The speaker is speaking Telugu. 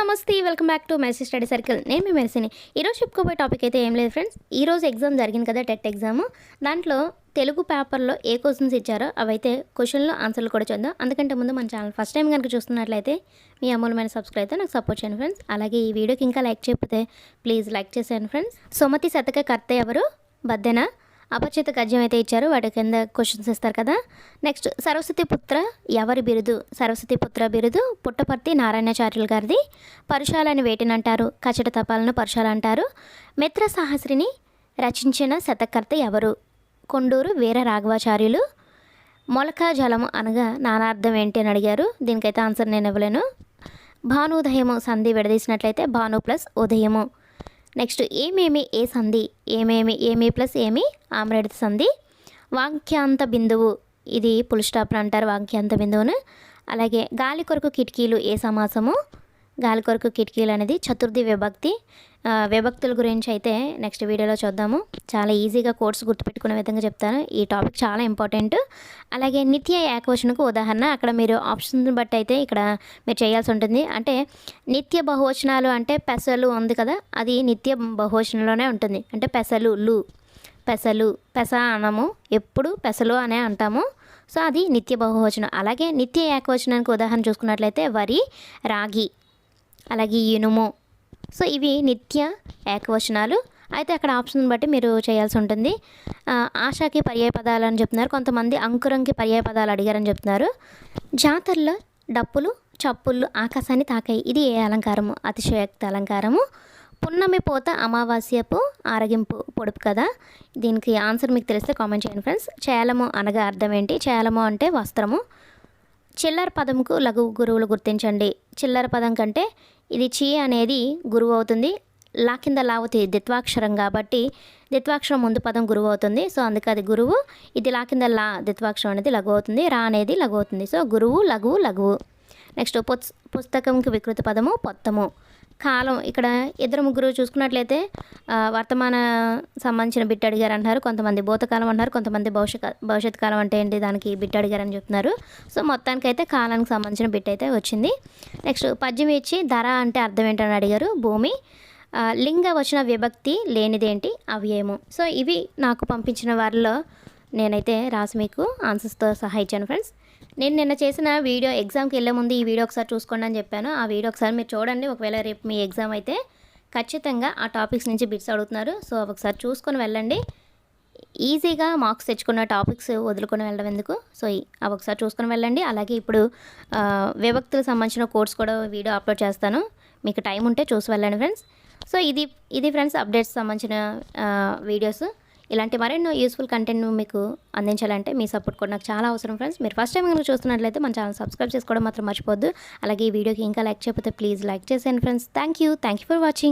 నమస్తే వెల్కమ్ బ్యాక్ టు మెసీ స్టడీ సర్కిల్. నేను మీ మెసిని ఈరోజు చెప్పుకోబోయే టాపిక్ అయితే ఏం లేదు ఫ్రెండ్స్. ఈరోజు ఎగ్జామ్ జరిగింది కదా టెట్ ఎగ్జామ్. దాంట్లో తెలుగు పేపర్లో ఏ క్వశ్చన్స్ ఇచ్చారో అవైతే క్వశ్చన్లో ఆన్సర్లు కూడా చూద్దాం. అందుకంటే ముందు మన ఛానల్ ఫస్ట్ టైం కనుక చూస్తున్నట్లయితే మీ అమూలమైన సబ్స్క్రైబ్ అయితే నాకు సపోర్ట్ చేయండి ఫ్రెండ్స్. అలాగే ఈ వీడియోకి ఇంకా లైక్ చేయకపోతే ప్లీజ్ లైక్ చేసేయండి ఫ్రెండ్స్. సుమతి శతక కర్త ఎవరు? బద్దెనా? అపరిచిత గద్యం అయితే ఇచ్చారు. వాటి కింద క్వశ్చన్స్ ఇస్తారు కదా. నెక్స్ట్ సరస్వతి పుత్ర ఎవరి బిరుదు? సరస్వతి పుత్ర బిరుదు పుట్టపర్తి నారాయణాచార్యులు గారిది. పరుషాలని వేటినంటారు? కచట తపాలను పరుషాలు అంటారు. మిత్ర సాహస్రిని రచించిన శతకర్త ఎవరు? కొండూరు వీర రాఘవాచార్యులు. మొలక జలము అనగా నానార్థం ఏంటి అని అడిగారు. దీనికైతే ఆన్సర్ నేను ఇవ్వలేను. భానుదయము సంధి విడదీసినట్లయితే భాను ప్లస్ ఉదయము. నెక్స్ట్ ఏమేమి ఏ సంధి ఏమేమి ఏమి ప్లస్ ఏమి ఆమ్రేడ్ సంధి. వాంక్యాంత బిందువు ఇది పుల్ స్టాప్ అంటారు వాక్యాంత బిందువును. అలాగే గాలి కొరకు కిటికీలు ఏ సమాసము? గాలి కొరకు కిటికీలు అనేది చతుర్థి విభక్తి. విభక్తుల గురించి అయితే నెక్స్ట్ వీడియోలో చూద్దాము. చాలా ఈజీగా కోర్స్ గుర్తుపెట్టుకునే విధంగా చెప్తాను. ఈ టాపిక్ చాలా ఇంపార్టెంట్. అలాగే నిత్య ఏకవచనకు ఉదాహరణ. అక్కడ మీరు ఆప్షన్ బట్టి అయితే ఇక్కడ మీరు చేయాల్సి ఉంటుంది. అంటే నిత్య బహువచనాలు అంటే పెసలు ఉంది కదా అది నిత్య బహువచనంలోనే ఉంటుంది. అంటే పెసలు లు. పెసలు పెస అనము. ఎప్పుడు పెసలు అనే అంటాము. సో అది నిత్య బహువచనం. అలాగే నిత్య ఏకవచనానికి ఉదాహరణ చూసుకున్నట్లయితే వరి రాగి. అలాగే ఇనుము. సో ఇవి నిత్య ఏకవచనాలు. అయితే అక్కడ ఆప్షన్ బట్టి మీరు చేయాల్సి ఉంటుంది. ఆశాకి పర్యాయ పదాలు అని చెప్తున్నారు. కొంతమంది అంకురంకి పర్యాయ పదాలు అడిగారని చెప్తున్నారు. జాతరలో డప్పులు చప్పుళ్ళు ఆకాశాన్ని తాకాయి. ఇది ఏ అలంకారము? అతిశయోక్త అలంకారము. పున్నమి పోత అమావాస్యపు ఆరగింపు పొడుపు కదా దీనికి ఆన్సర్ మీకు తెలిస్తే కామెంట్ చేయండి ఫ్రెండ్స్. చేలము అనగా అర్థం ఏంటి? చేలము అంటే వస్త్రము. చిల్లర పదంకు లఘు గురువులు గుర్తించండి. చిల్లర పదం కంటే ఇది చీ అనేది గురువు అవుతుంది. లా కింద లావతి ద్విత్వాక్షరం కాబట్టి దిత్వాక్షరం ముందు పదం గురువు అవుతుంది. సో అందుకే అది గురువు. ఇది లా కింద లా ద్విత్వాక్షరం అనేది లఘు అవుతుంది. రా అనేది లఘు అవుతుంది. సో గురువు లఘువు లఘువు నెక్స్ట్ పుస్ పుస్తకంకి వికృత పదము పొత్తము. కాలం ఇక్కడ ఇద్దరు ముగ్గురు చూసుకున్నట్లయితే వర్తమాన సంబంధించిన బిట్ అడిగారు అంటున్నారు. కొంతమంది భూతకాలం అంటున్నారు కొంతమంది భవిష్య భవిష్యత్ కాలం అంటే ఏంటి దానికి బిట్ అడిగారని చెప్తున్నారు. సో మొత్తానికైతే కాలానికి సంబంధించిన బిట్ అయితే వచ్చింది. నెక్స్ట్ పద్యం ఇచ్చి ధర అంటే అర్థం ఏంటని అడిగారు భూమి. లింగ వచ్చిన విభక్తి లేనిదేంటి అవి ఏమో సో ఇవి నాకు పంపించిన వారిలో నేనైతే రాసి మీకు ఆన్సర్స్తో సహా ఇచ్చాను ఫ్రెండ్స్ నేను నిన్న చేసిన వీడియో ఎగ్జామ్కి వెళ్ళే ముందు ఈ వీడియో ఒకసారి చూసుకోండి అని చెప్పాను. ఆ వీడియో ఒకసారి మీరు చూడండి. ఒకవేళ రేపు మీ ఎగ్జామ్ అయితే ఖచ్చితంగా ఆ టాపిక్స్ నుంచి బిట్స్ అడుగుతున్నారు. సో ఒకసారి చూసుకొని వెళ్ళండి. ఈజీగా మార్క్స్ తెచ్చుకున్న టాపిక్స్ వదులుకొని వెళ్ళడం ఎందుకు? సో అవి ఒకసారి చూసుకొని వెళ్ళండి. అలాగే ఇప్పుడు ఆ, విభక్తులకు సంబంధించిన కోర్స్ కూడా వీడియో అప్లోడ్ చేస్తాను. మీకు టైం ఉంటే చూసి వెళ్ళండి ఫ్రెండ్స్ సో ఇది ఇది ఫ్రెండ్స్ అప్డేట్స్ సంబంధించిన వీడియోస్ ఇలాంటి మరెన్నో యూస్ఫుల్ కంటెంట్ మీకు అందించాలంటే మీ సపోర్ట్ కూడా నాకు చాలా అవసరం ఫ్రెండ్స్ మీరు ఫస్ట్ టైం కనుక చూస్తున్నట్లయితే మన ఛానల్ సబ్స్క్రైబ్ చేసుకోవడం మాత్రం మర్చిపోద్దు అలాగే ఈ వీడియోకి ఇంకా లైక్ చేయకపోతే ప్లీజ్ లైక్ చేసేయండి friends thank you thank you for watching